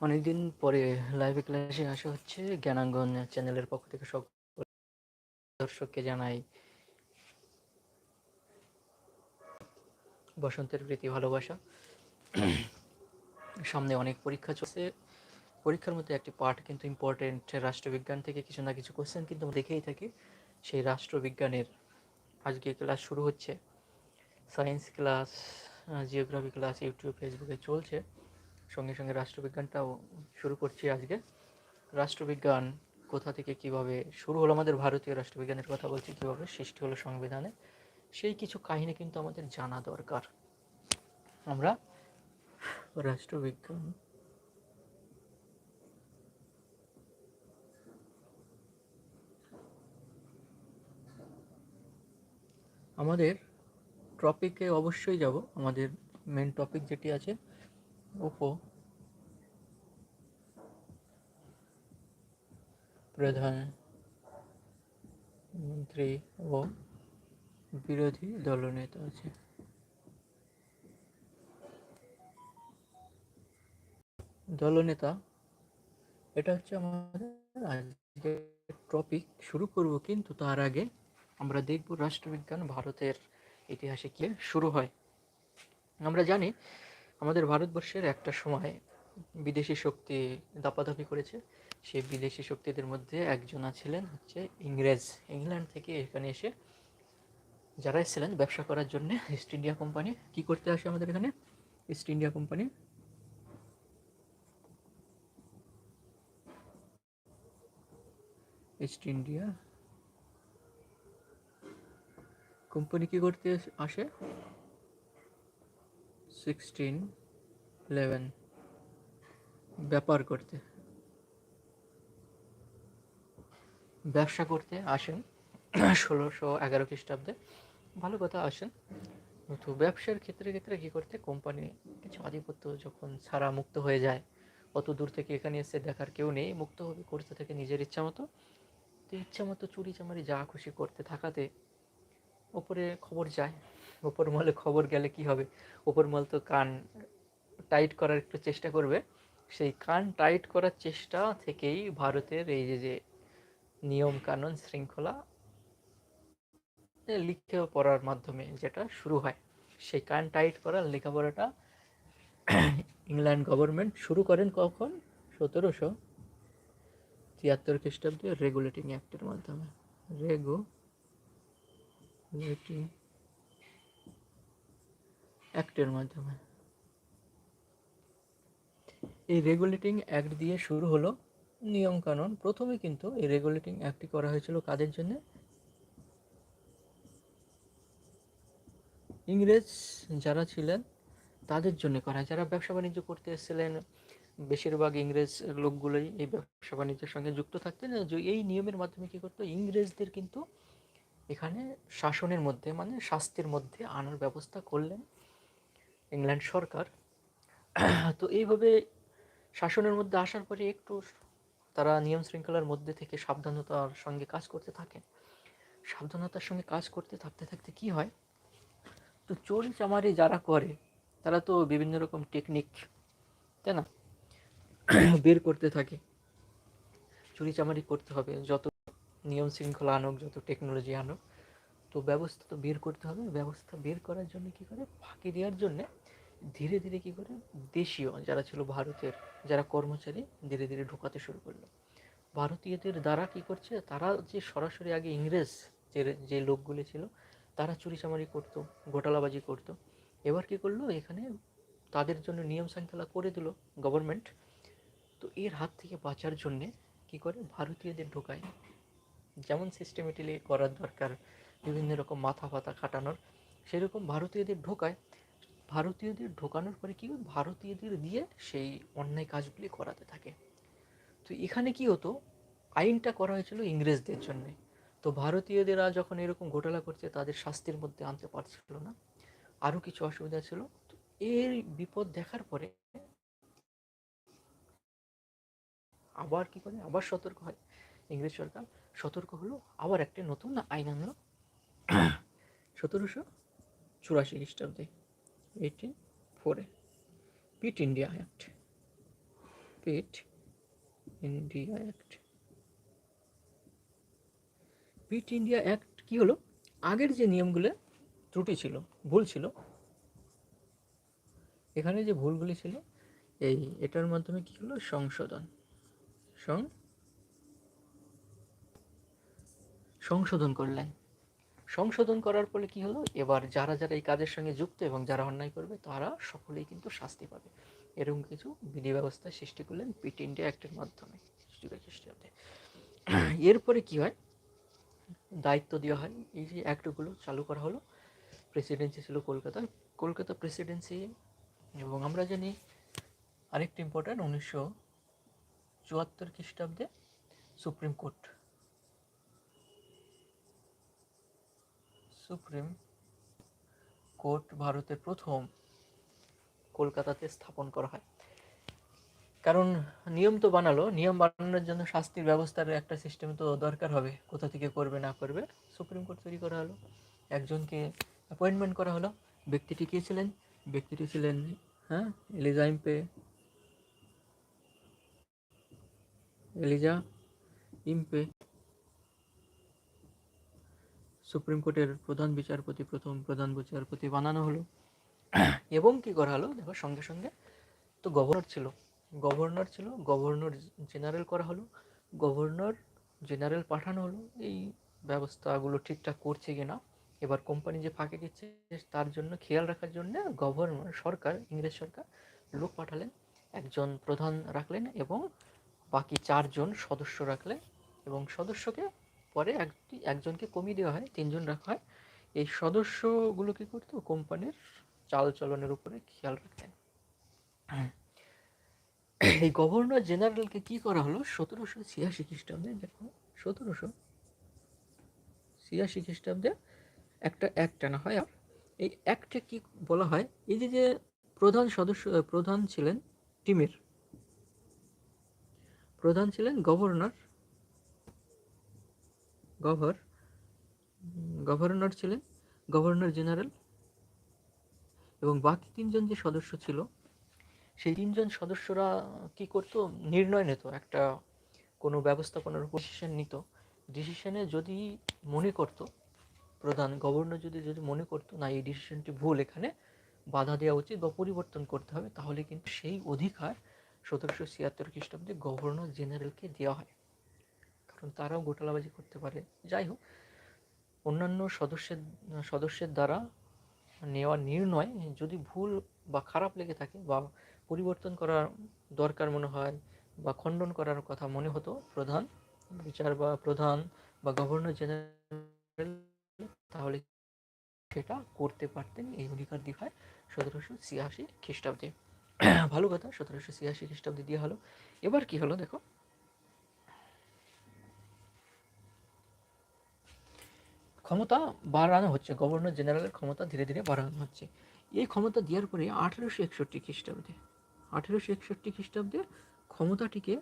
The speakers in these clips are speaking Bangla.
অনেকদিন পরে লাইভে ক্লাসে আসা হচ্ছে। জ্ঞানাঙ্গন চ্যানেলের পক্ষ থেকে সব দর্শককে জানাই বসন্তের প্রীতি, ভালোবাসা। সামনে অনেক পরীক্ষা চলছে। পরীক্ষার মধ্যে একটি পার্ট কিন্তু ইম্পর্টেন্ট রাষ্ট্রবিজ্ঞান থেকে কিছু না কিছু কোশ্চেন কিন্তু আমরা দেখেই থাকি। সেই রাষ্ট্রবিজ্ঞানের আজকে ক্লাস শুরু হচ্ছে। Science class geography class YouTube ফেসবুকে চলছে। সঙ্গে সঙ্গে রাষ্ট্রবিজ্ঞানটাও শুরু করছি আজকে। রাষ্ট্রবিজ্ঞান কোথা থেকে কীভাবে শুরু হলো? আমাদের ভারতীয় রাষ্ট্রবিজ্ঞানের কথা বলছি, কীভাবে সৃষ্টি হলো সংবিধানে। সেই কিছু কাহিনী কিন্তু আমাদের জানা দরকার। আমরা রাষ্ট্রবিজ্ঞান আমাদের টপিকে অবশ্যই যাব। আমাদের মেন টপিক যেটি আছে উপ প্রধান মন্ত্রী ও বিরোধী দলনেতা আছে। দলনেতা এটা হচ্ছে আমাদের আজকে টপিক শুরু করব কিন্তু তার আগে আমরা দেখব রাষ্ট্রবিজ্ঞান ভারতের ইতিহাসে কি শুরু হয়। আমরা জানি আমাদের ভারতবর্ষের একটা সময় বিদেশি শক্তি দাপাদাপি করেছে। সেই বিদেশি শক্তিদের মধ্যে একজন ছিলেন হচ্ছে ইংরেজ, ইংল্যান্ড থেকে এখানে এসে যারা এসেছিলেন ব্যবসা করার জন্য ইস্ট ইন্ডিয়া কোম্পানি। কি করতে আসে আমাদের এখানে? East India Company. East India Company কি করতে আসে? সিক্সটিন ইলেভেন ব্যাপার করতে। ব্যবসা করতে আসেন। ষোলোশো এগারো খ্রিস্টাব্দে। ভালো কথা, আসেন। তো ব্যবসার ক্ষেত্রে ক্ষেত্রে কী করতে? কোম্পানি কিছু আধিপত্য যখন ছাড়া মুক্ত হয়ে যায়, অত দূর থেকে এখানে এসে দেখার কেউ নেই, মুক্ত হবে করতে থাকে নিজের ইচ্ছা মতো। তো ইচ্ছা মতো চুরি চামারি যা খুশি করতে থাকাতে ওপরে খবর যায়। ওপর মহলে খবর গেলে কি হবে? ওপর মহল তো কান টাইট করার একটু চেষ্টা করবে। সেই কান টাইট করার চেষ্টা থেকেই ভারতের এই যে যে নিয়ম কানুন শৃঙ্খলা লিখে পড়ার মাধ্যমে যেটা শুরু হয়। সেই কান টাইট করার লেখাপড়াটা ইংল্যান্ড গভর্নমেন্ট শুরু করেন কখন? সতেরোশো তিয়াত্তর খ্রিস্টাব্দে রেগুলেটিং অ্যাক্টের মাধ্যমে। রেগো রেগুলেটিং অ্যাক্টের মাধ্যমে। এই রেগুলেটিং অ্যাক্ট দিয়ে শুরু হলো নিয়মকানুন। প্রথমে কিন্তু এই রেগুলেটিং অ্যাক্টটি করা হয়েছিল কাদের জন্য? ইংরেজ যারা ছিলেন, তাদের জন্য করা যারা ব্যবসা বাণিজ্য করতে এসেছিলেন, বেশিরভাগ ইংরেজ লোকগুলোই এই ব্যবসা বাণিজ্যের সঙ্গে যুক্ত থাকতেন। এই নিয়মের মাধ্যমে কী করতো? ইংরেজদের কিন্তু এখানে শাসনের মধ্যে মানে শাস্তির মধ্যে আনার ব্যবস্থা করলেন। ইংল্যান্ড সরকার। তো এইভাবে শাসনের মধ্যে আসার পরে একটু তারা নিয়ম শৃঙ্খলার মধ্যে থেকে সাবধানতার সঙ্গে কাজ করতে থাকেন সাবধানতার সঙ্গে কাজ করতে থাকতে থাকতে কি হয়? তো চোরি চামারি যারা করে, তারা তো বিভিন্ন রকম টেকনিক তাই না? বের করতে থাকে। চুরি চামারি করতে হবে, যত নিয়ম শৃঙ্খলা আনুক, যত টেকনোলজি আনুক, তো ব্যবস্থা তো বের করতে হবে। ব্যবস্থা বের করার জন্য কি করে? ফাঁকি দেওয়ার জন্যে ধীরে ধীরে কী করে? দেশীয় যারা ছিল ভারতের, যারা কর্মচারী ধীরে ধীরে ঢোকাতে শুরু করল। ভারতীয়দের দ্বারা কি করছে? তারা যে সরাসরি আগে ইংরেজ যে যে লোকগুলি ছিল, তারা চুরি চামারি করতো ঘোটালাবাজি করতো। এবার কি করল? এখানে তাদের জন্য নিয়ম শৃঙ্খলা করে দিল গভর্নমেন্ট তো এর হাত থেকে বাঁচার জন্যে কি করে? ভারতীয়দের ঢোকায়। যেমন সিস্টেমেটিলি করার দরকার, বিভিন্ন রকম মাথা ফাতা খাটানোর, সেরকম ভারতীয়দের ঢোকায়। ভারতীয়দের ঢোকানোর পরে কি ভারতীয়দের দিয়ে সেই অন্যায় কাজগুলি করাতে থাকে। তো এখানে কি হতো? আইনটা করা হয়েছিল ইংরেজদের জন্যে। তো ভারতীয়দেরা যখন এরকম ঘোটালা করছে, তাদের শাস্তির মধ্যে আনতে পারছিল না। আরও কিছু অসুবিধা ছিল। তো এর বিপদ দেখার পরে আবার কি করে? আবার সতর্ক হয় ইংরেজ সরকার। সতর্ক হলো, আবার একটা নতুন আইন আনলো। সতেরোশো চুরাশি খ্রিস্টাব্দে। এইটিন ফোরে Pitt India Act Pitt India Act Pitt India Act কি হলো? আগের যে নিয়মগুলো ত্রুটি ছিল, ভুল ছিল, এখানে যে ভুলগুলি ছিল, এই এটার মাধ্যমে কি হলো? সংশোধন। সংশোধন করলেন। সংশোধন করার ফলে কি হলো? এবার যারা যারা এই কাজের সঙ্গে যুক্ত এবং যারা অন্যায় করবে, তারা সকলেই কিন্তু শাস্তি পাবে। এরকম কিছু বিধি ব্যবস্থা সৃষ্টি করলেন পিট ইন্ডিয়া অ্যাক্টের মাধ্যমে খ্রিস্টাব্দে এরপরে কি হয়? দায়িত্ব দেওয়া হয়। এই যে অ্যাক্টগুলো চালু করা হলো প্রেসিডেন্সি ছিল কলকাতায় কলকাতা প্রেসিডেন্সি এবং আমরা জানি আরেকটি ইম্পর্ট্যান্ট উনিশশো চুয়াত্তর খ্রিস্টাব্দে সুপ্রিম কোর্ট সুপ্রিম কোর্ট ভারতের প্রথম কলকাতাতে স্থাপন করা হয়। কারণ নিয়ম তো বানালো, নিয়ম বানানোর জন্য শাস্তির ব্যবস্থার একটা সিস্টেম তো দরকার হবে, কোথা থেকে করবে, না করবে, সুপ্রিম কোর্ট তৈরি করা হলো। একজনকে অ্যাপয়েন্টমেন্ট করা হলো, ব্যক্তিটি কে ছিলেন? ব্যক্তিটি ছিলেন হ্যাঁ Elijah Impey Elijah Impey. Supreme কোর্টের প্রধান বিচারপতি, প্রথম প্রধান বিচারপতি বানানো হলো। এবং কি করা হলো? দেখো, সঙ্গে সঙ্গে তো গভর্নর ছিল। গভর্নর ছিল, গভর্নর জেনারেল করা হলো, গভর্নর জেনারেল পাঠানো হলো। এই ব্যবস্থাগুলো ঠিকঠাক করছে কি না এবার কোম্পানি যে ফাঁকে দিচ্ছে, তার জন্য খেয়াল রাখার জন্য গভর্নর সরকার, ইংরেজ সরকার লোক পাঠালেন, একজন প্রধান রাখলেন এবং বাকি চারজন সদস্য রাখলেন এবং সদস্যকে পরে একটি একজনকে কমিয়ে দেওয়া হয় তিনজন রাখা হয়। এই সদস্যগুলো কী করতো কোম্পানির চাল চলনের উপরে খেয়াল রাখতেন এই গভর্নর জেনারেলকে কি করা হলো? সতেরোশো ছিয়াশি খ্রিস্টাব্দে দেখো সতেরোশো ছিয়াশি খ্রিস্টাব্দে একটা অ্যাক্ট আনা হয়। আর এই অ্যাক্টে কি বলা হয়? এই যে যে প্রধান সদস্য প্রধান ছিলেন টিমের প্রধান ছিলেন গভর্নর গভর গভর্নর ছিলেন, গভর্নর জেনারেল। এবং বাকি তিনজন যে সদস্য ছিল, সেই তিনজন সদস্যরা কি করতো? নির্ণয় নিত, একটা কোনো ব্যবস্থাপনার উপর ডিসিশন নিত। ডিসিশনে যদি মনে করতো, প্রধান গভর্নর যদি যদি মনে করতো, না, এই ডিসিশনটি ভুল, এখানে বাধা দেওয়া উচিত বা পরিবর্তন করতে হবে, তাহলে কিন্তু সেই অধিকার সতেরোশো ছিয়াত্তর খ্রিস্টাব্দে গভর্নর জেনারেলকে দেওয়া হয়। কারণ তারাও গোটালাবাজি করতে পারে। যাই হোক, অন্যান্য সদস্যের সদস্যের দ্বারা নেওয়া নির্ণয় যদি ভুল বা খারাপ লেগে থাকে বা পরিবর্তন করার দরকার মনে হয় বা খণ্ডন করার কথা মনে হতো, প্রধান বিচার বা প্রধান বা গভর্নর জেনারেল, তাহলে সেটা করতে পারতেন এই অধিকার দিয়ে হয় সতেরোশো ছিয়াশি খ্রিস্টাব্দে। ভালো কথা, সতেরোশো ছিয়াশি খ্রিস্টাব্দে দিয়ে হলো। এবার কি হলো দেখো? ক্ষমতা বাড়ানো হচ্ছে গভর্নর জেনারেলের ক্ষমতা ধীরে ধীরে বাড়ানো হচ্ছে। এই ক্ষমতা দেওয়ার পরে আঠেরোশো একষট্টি খ্রিস্টাব্দে, আঠেরোশো একষট্টি খ্রিস্টাব্দে ক্ষমতাটিকে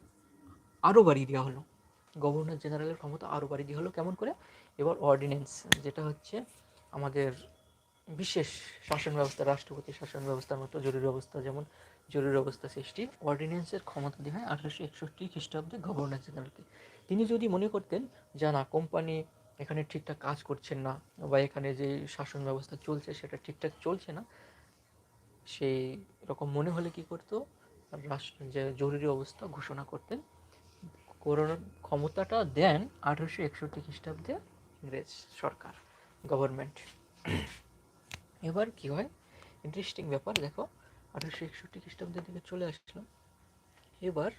আরও বাড়িয়ে দেওয়া হলো। গভর্নর জেনারেলের ক্ষমতা আরও বাড়িয়ে দেওয়া হলো কেমন করে? এবার অর্ডিন্যান্স যেটা হচ্ছে আমাদের বিশেষ শাসন ব্যবস্থা, রাষ্ট্রপতি শাসন ব্যবস্থার মতো জরুরি অবস্থা, যেমন জরুরি অবস্থা সৃষ্টি অর্ডিন্যান্সের ক্ষমতা দেওয়া হয় আঠারোশো একষট্টি খ্রিস্টাব্দে গভর্নর জেনারেলকে তিনি যদি মনে করতেন যে না কোম্পানি এখানে ঠিকঠাক কাজ করছেন না বা এখানে যে শাসন ব্যবস্থা চলছে সেটা ঠিকঠাক চলছে না, সেই রকম মনে হলে কি করতো? রাষ্ট্র, যে জরুরি অবস্থা ঘোষণা করতেন। করোনার ক্ষমতাটা দেন আঠারোশো একষট্টি খ্রিস্টাব্দে ইংরেজ সরকার গভর্নমেন্ট এবার কি হয়? ইন্টারেস্টিং ব্যাপার, দেখো, আঠারোশো একষট্টি খ্রিস্টাব্দের দিকে চলে আসলো এবার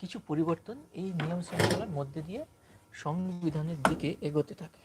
কিছু পরিবর্তন এই নিয়ম শৃঙ্খলার মধ্যে দিয়ে সংবিধানের দিকে এগোতে থাকে।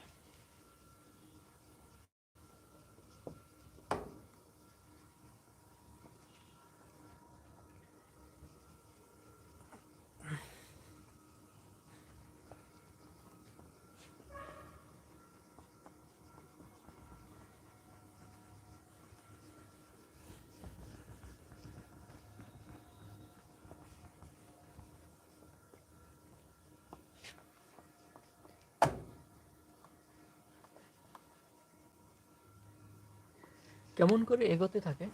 কেমন করে এগোতে থাকে?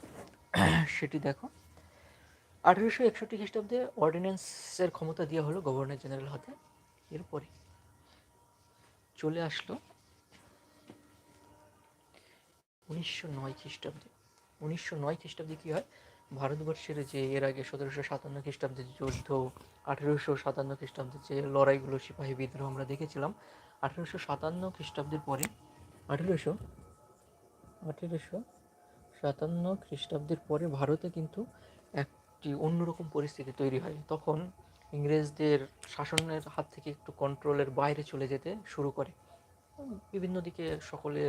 সেটি দেখো। আঠেরোশো একষট্টি খ্রিস্টাব্দে অর্ডিন্যান্সের ক্ষমতা দেওয়া হলো গভর্নর জেনারেল হাতে। এরপরে চলে আসলো উনিশশো নয় খ্রিস্টাব্দে। উনিশশো নয় খ্রিস্টাব্দে কী হয়? ভারতবর্ষের যে এর আগে সতেরোশো সাতান্ন খ্রিস্টাব্দের যুদ্ধ, আঠেরোশো সাতান্ন খ্রিস্টাব্দের যে লড়াইগুলো, সিপাহী বিদ্রোহ আমরা দেখেছিলাম, আঠেরোশো সাতান্ন খ্রিস্টাব্দের পরে, আঠেরোশো আঠেরোশো সাতান্ন খ্রিস্টাব্দের পরে ভারতে কিন্তু একটি অন্যরকম পরিস্থিতি তৈরি হয়। তখন ইংরেজদের শাসনের হাত থেকে একটু কন্ট্রোলের বাইরে চলে যেতে শুরু করে। বিভিন্ন দিকে সকলে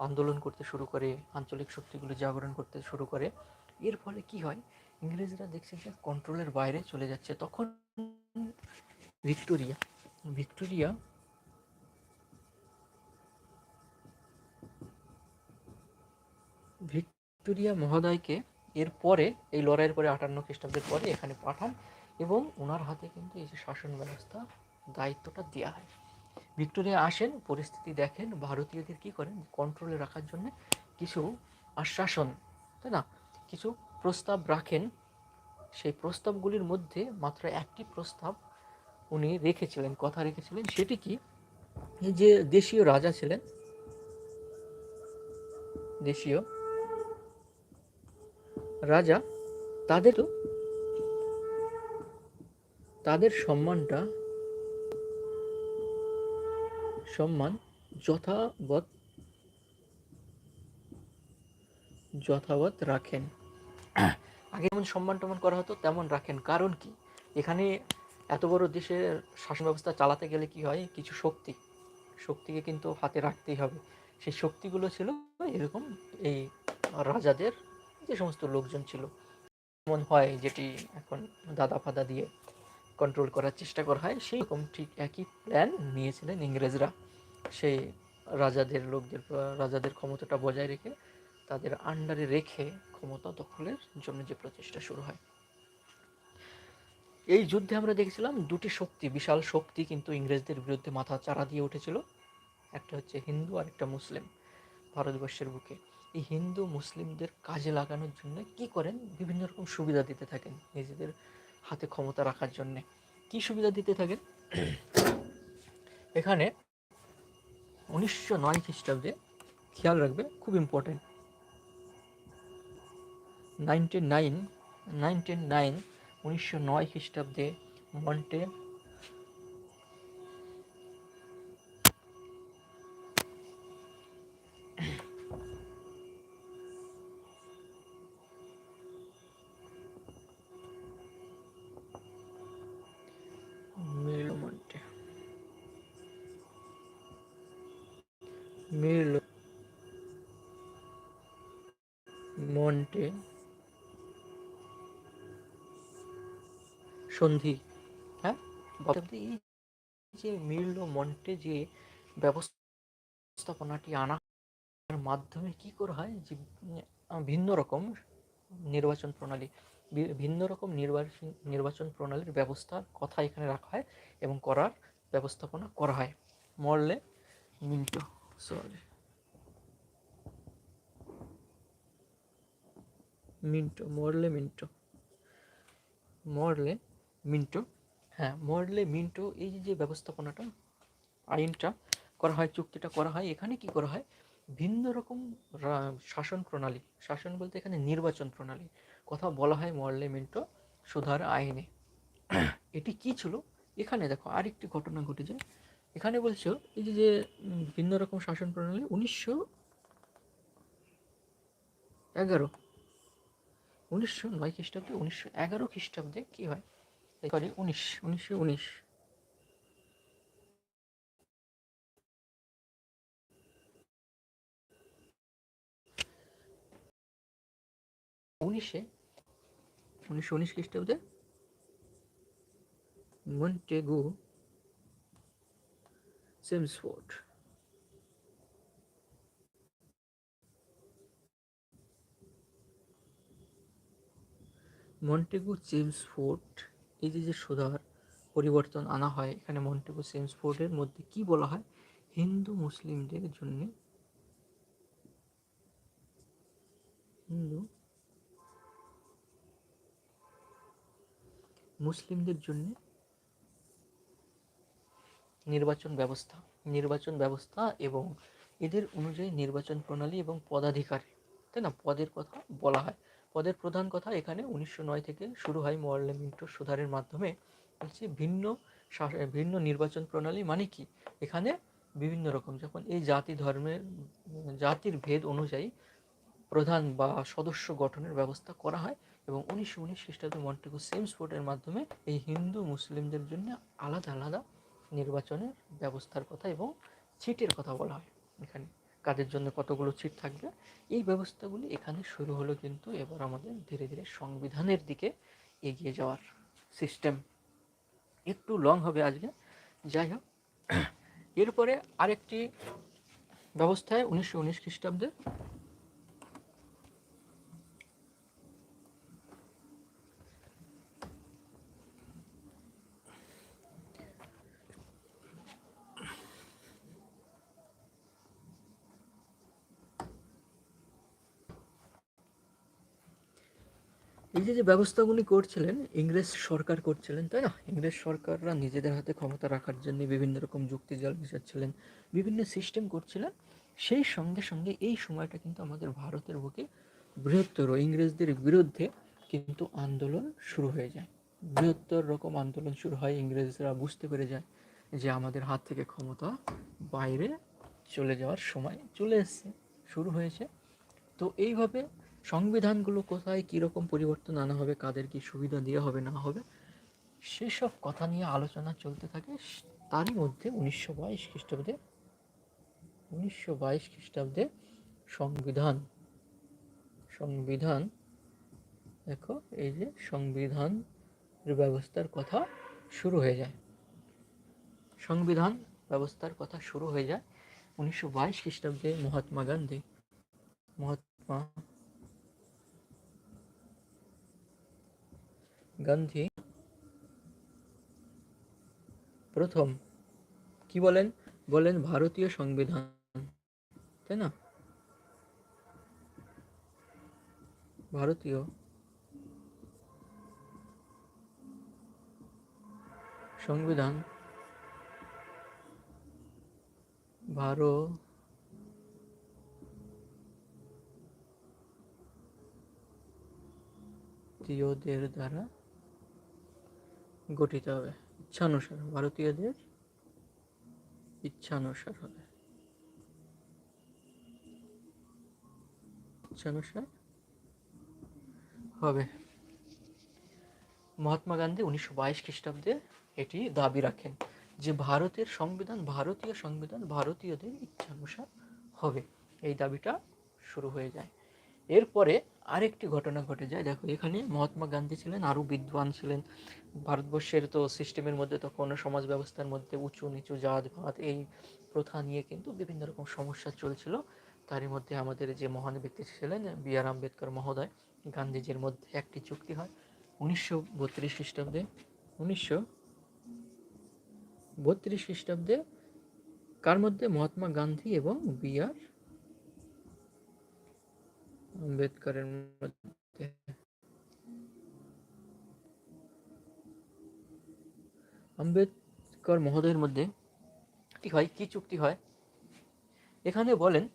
আন্দোলন করতে শুরু করে, আঞ্চলিক শক্তিগুলো জাগরণ করতে শুরু করে। এর ফলে কি হয়? ইংরেজরা দেখছে যে কন্ট্রোলের বাইরে চলে যাচ্ছে। তখন ভিক্টোরিয়া ভিক্টোরিয়া ভিক্টোরিয়া মহোদয়কে এরপরে, এই লড়াইয়ের পরে আটান্ন খ্রিস্টাব্দের পরে এখানে পাঠান এবং ওনার হাতে কিন্তু এই যে শাসন ব্যবস্থা দায়িত্বটা দেওয়া হয়। ভিক্টোরিয়া আসেন, পরিস্থিতি দেখেন, ভারতীয়দের কি করেন? কন্ট্রোলে রাখার জন্য কিছু আশ্বাসন, তাই না? কিছু প্রস্তাব রাখেন। সেই প্রস্তাবগুলির মধ্যে মাত্র একটি প্রস্তাব উনি রেখেছিলেন। কথা রেখেছিলেন সেটি কি? যে দেশীয় রাজা ছিলেন, দেশীয় রাজা, তাদের তাদের সম্মানটা সম্মান যথাবৎ যথাবৎ রাখেন। আগে যেমন সম্মান টমান করা হতো, তেমন রাখেন। কারণ কি? এখানে এত বড় দেশের শাসন ব্যবস্থা চালাতে গেলে কি হয়? কিছু শক্তি। শক্তিকে কিন্তু হাতে রাখতেই হবে। সেই শক্তিগুলো ছিল এরকম এই রাজাদের যে সমস্ত লোকজন ছিল, এমন হয় যেটি এখন দাদা ফাদা দিয়ে কন্ট্রোল করার চেষ্টা করা হয়। সেই রকম ঠিক একই প্ল্যান নিয়েছিলেন ইংরেজরা। সেই রাজাদের লোকদের, রাজাদের ক্ষমতাটা বজায় রেখে তাদের আন্ডারে রেখে ক্ষমতা দখলের জন্য যে প্রচেষ্টা শুরু হয়। এই যুদ্ধে আমরা দেখেছিলাম দুটি শক্তি, বিশাল শক্তি কিন্তু ইংরেজদের বিরুদ্ধে মাথা চারা দিয়ে উঠেছিল। একটা হচ্ছে হিন্দু আর একটা মুসলিম ভারতবর্ষের বুকে। এই হিন্দু মুসলিমদের কাজে লাগানোর জন্য কি করেন? বিভিন্ন রকম সুবিধা দিতে থাকেন নিজেদের হাতে ক্ষমতা রাখার জন্য। কি সুবিধা দিতে থাকেন? এখানে উনিশশো নয় খ্রিস্টাব্দে খেয়াল রাখবে, খুব important nineteen nine nineteen nine উনিশশো নয় খ্রিস্টাব্দে মন্টে মন্টে। সন্ধি হ্যাঁ? এই যে মিরলো মন্টে যে ব্যবস্থাপনাটি আনা মাধ্যমে কি করা হয় যে ভিন্ন রকম নির্বাচন প্রণালী ভিন্ন রকম নির্বাচন নির্বাচন প্রণালীর ব্যবস্থার কথা এখানে রাখা হয় এবং করার ব্যবস্থাপনা করা হয়। Morley Minto, sorry. Minto, Morley Minto. Morley Minto হ্যাঁ মরলে মিন্টো, এই যে ব্যবস্থাপনাটা, আইনটা করা হয়, চুক্তিটা করা হয়, এখানে কি করা হয়? ভিন্ন রকম শাসন প্রণালী, শাসন বলতে এখানে নির্বাচন প্রণালী। কথা বলা হয় মরলে মিন্টো, সুধার আইনে। এটি কি ছিল? এখানে দেখো, আরেকটি ঘটনা ঘটে যায় এখানে বলছো, এই যে ভিন্ন রকম শাসন প্রণালী, উনিশশো এগারো উনিশশো নয় খ্রিস্টাব্দে উনিশশো এগারো খ্রিস্টাব্দে কী হয়? সরি উনিশ, উনিশশো উনিশ। উনিশে, উনিশশো উনিশ খ্রিস্টাব্দে মন্টেগু, সেমসফোর্ড। মন্টেগু চেমসফোর্ড এই যে যে সুধার পরিবর্তন আনা হয়, এখানে মন্টেগু চেমসফোর্ডের মধ্যে কি বলা হয়? হিন্দু মুসলিমদের জন্য হিন্দু মুসলিমদের জন্য নির্বাচন ব্যবস্থা নির্বাচন ব্যবস্থা এবং এদের অনুযায়ী নির্বাচন প্রণালী এবং পদাধিকার, তাই না? পদের কথা বলা হয়। পদের প্রধান কথা এখানে উনিশশো নয় থেকে শুরু হয় মোয়াল্লে মিন্টো সুধারের মাধ্যমে হচ্ছে ভিন্ন ভিন্ন নির্বাচন প্রণালী মানে কি? এখানে বিভিন্ন রকম, যখন এই জাতি ধর্মের, জাতির ভেদ অনুযায়ী প্রধান বা সদস্য গঠনের ব্যবস্থা করা হয় এবং উনিশশো উনিশ খ্রিস্টাব্দে মন্টেগু সেমসফোর্ডের মাধ্যমে এই হিন্দু মুসলিমদের জন্য আলাদা আলাদা নির্বাচনের ব্যবস্থার কথা এবং ছিটের কথা বলা হয় এখানে। কাদের জন্য কতগুলো সিট থাকবে? এই ব্যবস্থাগুলি এখানে শুরু হলো কিন্তু এবার আমাদের ধীরে ধীরে সংবিধানের দিকে এগিয়ে যাওয়ার সিস্টেম একটু লং হবে আজকে। যাই হোক, এরপরে আরেকটি ব্যবস্থায় উনিশশো উনিশ খ্রিস্টাব্দে যে যে ব্যবস্থাগুলি করছিলেন, ইংরেজ সরকার করছিলেন, তাই না? ইংরেজ সরকাররা নিজেদের হাতে ক্ষমতা রাখার জন্য বিভিন্ন রকম যুক্তি জাল মিশাচ্ছিলেন, বিভিন্ন সিস্টেম করছিলেন। সেই সঙ্গে সঙ্গে এই সময়টা কিন্তু আমাদের ভারতের বুকে বৃহত্তর। ইংরেজদের বিরুদ্ধে কিন্তু আন্দোলন শুরু হয়ে যায়। বৃহত্তর রকম আন্দোলন শুরু হয়, ইংরেজরা বুঝতে পেরে যায় যে আমাদের হাত থেকে ক্ষমতা বাইরে চলে যাওয়ার সময় চলে এসছে, শুরু হয়েছে। তো এইভাবে সংবিধানগুলো কোথায় কীরকম পরিবর্তন আনা হবে, কাদের কি সুবিধা দেওয়া হবে, না হবে, সেসব কথা নিয়ে আলোচনা চলতে থাকে। তারই মধ্যে উনিশশো বাইশ খ্রিস্টাব্দে, উনিশশো বাইশ খ্রিস্টাব্দে সংবিধান সংবিধান, দেখো, এই যে সংবিধান ব্যবস্থার কথা শুরু হয়ে যায়। সংবিধান ব্যবস্থার কথা শুরু হয়ে যায় উনিশশো বাইশ খ্রিস্টাব্দে মহাত্মা গান্ধী। মহাত্মা গান্ধী। প্রথম কি বলেন? বলেন ভারতীয় সংবিধান। তাই না? ভারতীয় সংবিধান ভারত ভারতীয়দের দ্বারা গঠিত হবে। ইচ্ছানুসার, ভারতীয়দের ইচ্ছানুসার হবে। ইচ্ছানুসার হবে। মহাত্মা গান্ধী উনিশশো বাইশ খ্রিস্টাব্দে এটি দাবি রাখেন যে, ভারতের সংবিধান, ভারতীয় সংবিধান, ভারতীয়দের ইচ্ছানুসার হবে। এই দাবিটা শুরু হয়ে যায়। এরপরে আরেকটি ঘটনা ঘটে যায়। দেখো, এখানে মহাত্মা গান্ধী ছিলেন, আরও বিদ্বান ছিলেন। ভারতবর্ষের তো সিস্টেমের মধ্যে তখন সমাজ ব্যবস্থার মধ্যে উঁচু নিচু জাত ভাত এই প্রথা নিয়ে কিন্তু বিভিন্ন রকম সমস্যা চলছিল। তারই মধ্যে আমাদের যে মহান ব্যক্তি ছিলেন বি আর আম্বেদকর মহোদয়, গান্ধীজির মধ্যে একটি চুক্তি হয় উনিশশো বত্রিশ খ্রিস্টাব্দে। উনিশশো বত্রিশ খ্রিস্টাব্দে কার মধ্যে? মহাত্মা গান্ধী এবং বি আর আম্বেদকরের মধ্যে। আম্বেদকর মহোদয়ের মধ্যে কি হয়? কি চুক্তি হয়? এখানে বলেন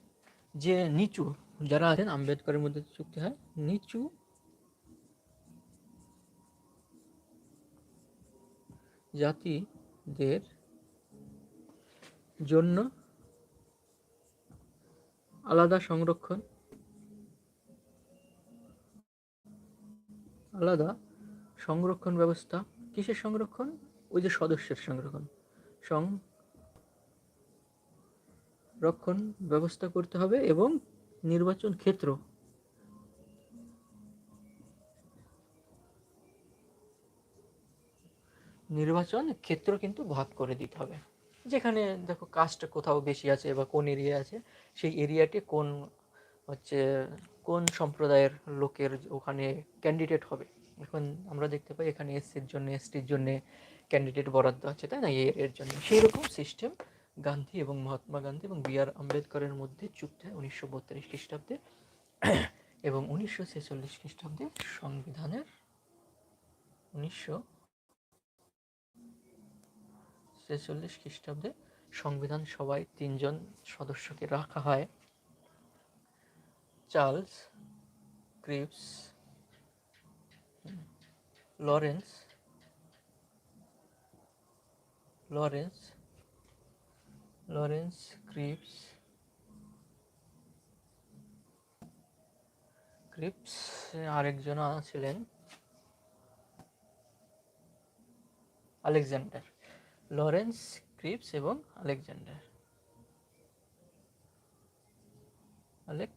যে নিচু যারা আছেন, আম্বেদকরের মধ্যে চুক্তি হয়। নিচু জাতিদের জন্য আলাদা সংরক্ষণ আলাদা। সংরক্ষণ ব্যবস্থা। কিসের সংরক্ষণ? ওই যে সদস্যের সংরক্ষণ। সংরক্ষণ ব্যবস্থা করতে হবে এবং নির্বাচন ক্ষেত্র। নির্বাচন ক্ষেত্র কিন্তু ভাগ করে দিতে হবে। যেখানে দেখো কাস্ট কোথাও বেশি আছে বা কোন এরিয়া আছে, সেই এরিয়াটি কোন হচ্ছে কোন সম্প্রদায়ের লোকের ওখানে ক্যান্ডিডেট হবে? এখন আমরা দেখতে পাই এখানে এসসির জন্য এসটির জন্য ক্যান্ডিডেট বরাদ্দ আছে, তাই না? এর জন্য। সেই রকম সিস্টেম গান্ধী এবং মহাত্মা গান্ধী এবং বি আর আম্বেদকরের মধ্যে চুক্তি হয় উনিশশো বত্রিশ খ্রিস্টাব্দে এবং উনিশশো ছেচল্লিশ খ্রিস্টাব্দে সংবিধানের উনিশশো ছেচল্লিশ খ্রিস্টাব্দে সংবিধান সভায় তিনজন সদস্যকে রাখা হয়। Charles, Cripps, Lawrence Lawrence Lawrence, Cripps Cripps, আরেকজন ছিলেন আলেকজান্ডার, লরেন্স, ক্রিপস এবং আলেকজান্ডার। আলেক?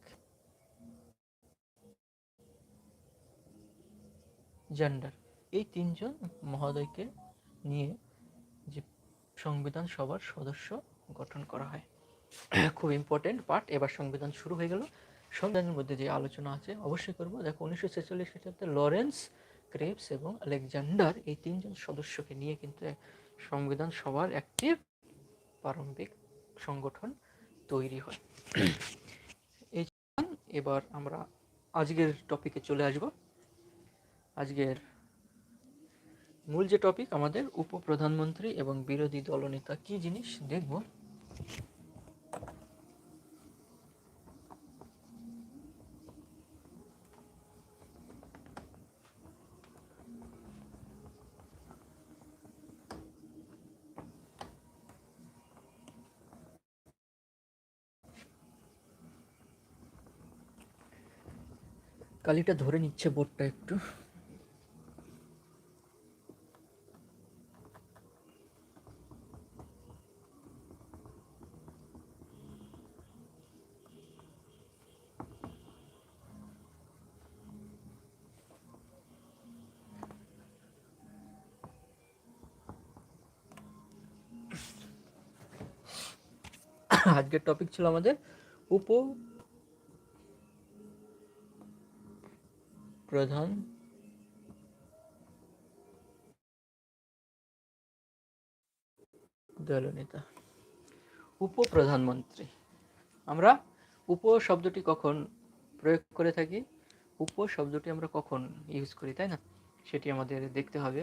জান্ডার এই তিনজন মহোদয়কে নিয়ে যে সংবিধান সভার সদস্য গঠন করা হয়। খুব ইম্পর্টেন্ট পার্ট এবার সংবিধান শুরু হয়ে গেল। সংবিধানের মধ্যে যে আলোচনা আছে, অবশ্যই করব। দেখো, উনিশশো ছেচল্লিশ খ্রিস্টাব্দে লরেন্স, ক্রেপস এবং আলেকজান্ডার এই তিনজন সদস্যকে নিয়ে কিন্তু সংবিধান সভার একটি প্রারম্ভিক সংগঠন তৈরি হয়। এই এবার আমরা আজকের টপিকে চলে আসব। আজকের মূল যে টপিক আমাদের উপপ্রধানমন্ত্রী এবং বিরোধী দলনেতা কি জিনিস দেখব? কালিটা ধরে নিচ্ছে বোর্ডটা একটু। আজকের টপিক ছিল আমাদের উপ প্রধান দলনেতা। উপপ্রধানমন্ত্রী আমরা উপ শব্দটি কখন প্রয়োগ করে থাকি? উপ শব্দটি আমরা কখন ইউজ করি, তাই না? সেটি আমাদের দেখতে হবে।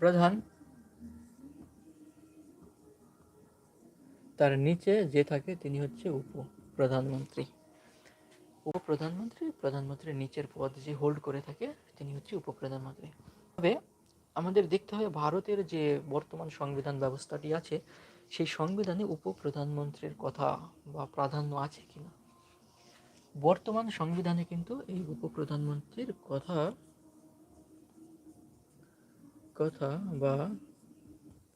প্রধান তার নিচে যে থাকে তিনি হচ্ছে উপ প্রধানমন্ত্রী। উপপ্রধানমন্ত্রী প্রধানমন্ত্রীর নিচের পদ যে হোল্ড করে থাকে, তিনি হচ্ছে উপপ্রধানমন্ত্রী তবে আমাদের দেখতে হবে ভারতের যে বর্তমান সংবিধান ব্যবস্থাটি আছে, সেই সংবিধানে উপপ্রধানমন্ত্রীর কথা বা প্রাধান্য আছে কিনা বর্তমান সংবিধানে কিন্তু এই উপপ্রধানমন্ত্রীর কথা কথা বা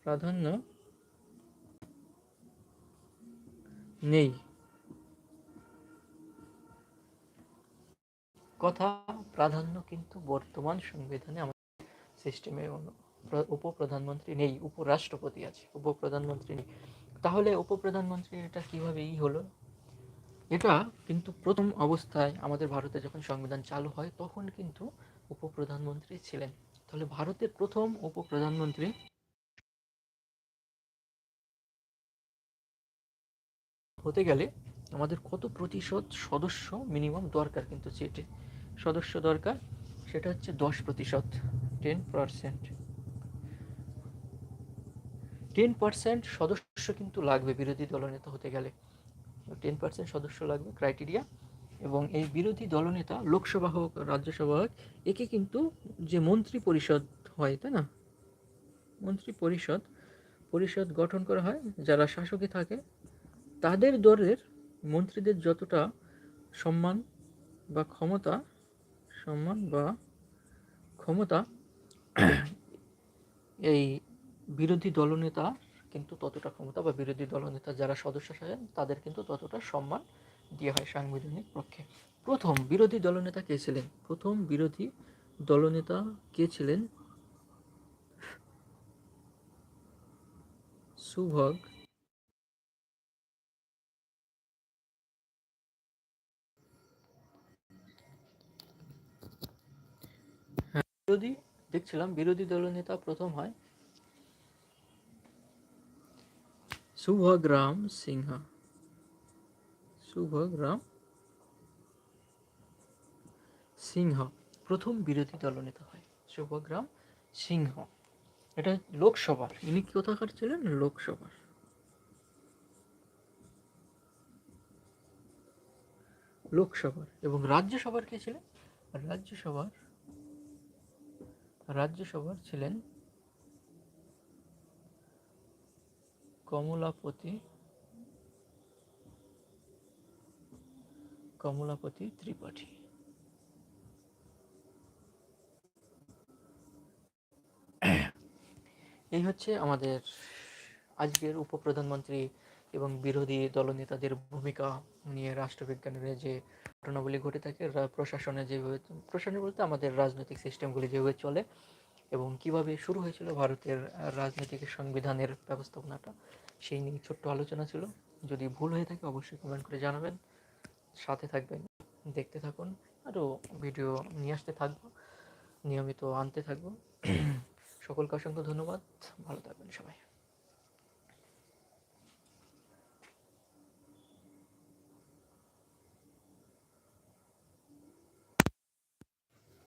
প্রাধান্য নেই। কথা প্রাধান্য কিন্তু বর্তমান সংবিধানে আমাদের সিস্টেমে উপপ্রধানমন্ত্রী নেই, উপরাষ্ট্রপতি আছে, উপপ্রধানমন্ত্রী নেই। তাহলে উপপ্রধানমন্ত্রী এটা কীভাবে ই হলো? এটা কিন্তু প্রথম অবস্থায় আমাদের ভারতে যখন সংবিধান চালু হয়, তখন কিন্তু উপপ্রধানমন্ত্রী ছিলেন। তাহলে ভারতের প্রথম উপপ্রধানমন্ত্রী হতে গেলে আমাদের কত প্রতিশত সদস্য মিনিমাম দরকার কিন্তু সেটে সদস্য দরকার, সেটা হচ্ছে দশ প্রতিশত টেন পারসেন্ট টেন পার্সেন্ট সদস্য কিন্তু লাগবে, বিরোধী দলনেতা হতে গেলে। টেন পার্সেন্ট সদস্য লাগবে ক্রাইটেরিয়া এবং এই বিরোধী দলনেতা লোকসভা হোক, রাজ্যসভা হোক, একে কিন্তু যে মন্ত্রী পরিষদ হয়, তাই না? মন্ত্রী পরিষদ পরিষদ গঠন করা হয়, যারা শাসকে থাকে তাদের দলের মন্ত্রীদের যতটা সম্মান বা ক্ষমতা, সম্মান বা ক্ষমতা এই বিরোধী দলনেতা কিন্তু ততটা ক্ষমতা বা বিরোধী দলনেতা যারা সদস্য থাকেন তাদের কিন্তু ততটা সম্মান দেওয়া হয় সাংবিধানিক পক্ষে। প্রথম বিরোধী দলনেতা কে ছিলেন? প্রথম বিরোধী দলনেতা কে ছিলেন? সুভগ বিরোধী, দেখছিলাম বিরোধী দলনেতা প্রথম হয় শুভগ্রাম সিংহা। শুভগ্রাম সিংহ, প্রথম বিরোধী দলনেতা হয় শুভগ্রাম সিংহ। এটা লোকসভার, ইনি কোথাকার ছিলেন? লোকসভার। লোকসভার, এবং রাজ্যসভার কে ছিলেন? রাজ্যসভার রাজ্যসভার ছিলেন কমলাপতি কমলাপতি ত্রিপাঠী। এই হচ্ছে আমাদের আজকের উপপ্রধানমন্ত্রী এবং বিরোধী দলনেতাদের ভূমিকা নিয়ে রাষ্ট্রবিজ্ঞানের যে ঘটনাগুলি ঘটে থাকে প্রশাসনে যেভাবে, প্রশাসন বলতে আমাদের রাজনৈতিক সিস্টেমগুলি যেভাবে চলে এবং কীভাবে শুরু হয়েছিল ভারতের রাজনৈতিক সংবিধানের ব্যবস্থাপনাটা, সেই নিয়ে ছোট্ট আলোচনা ছিল। যদি ভুল হয়ে থাকে অবশ্যই কমেন্ট করে জানাবেন। সাথে থাকবেন, দেখতে থাকুন আরও ভিডিও নিয়ে আসতে থাকব, নিয়মিত আনতে থাকব। সকলকে অসংখ্য ধন্যবাদ, ভালো থাকবেন সবাই।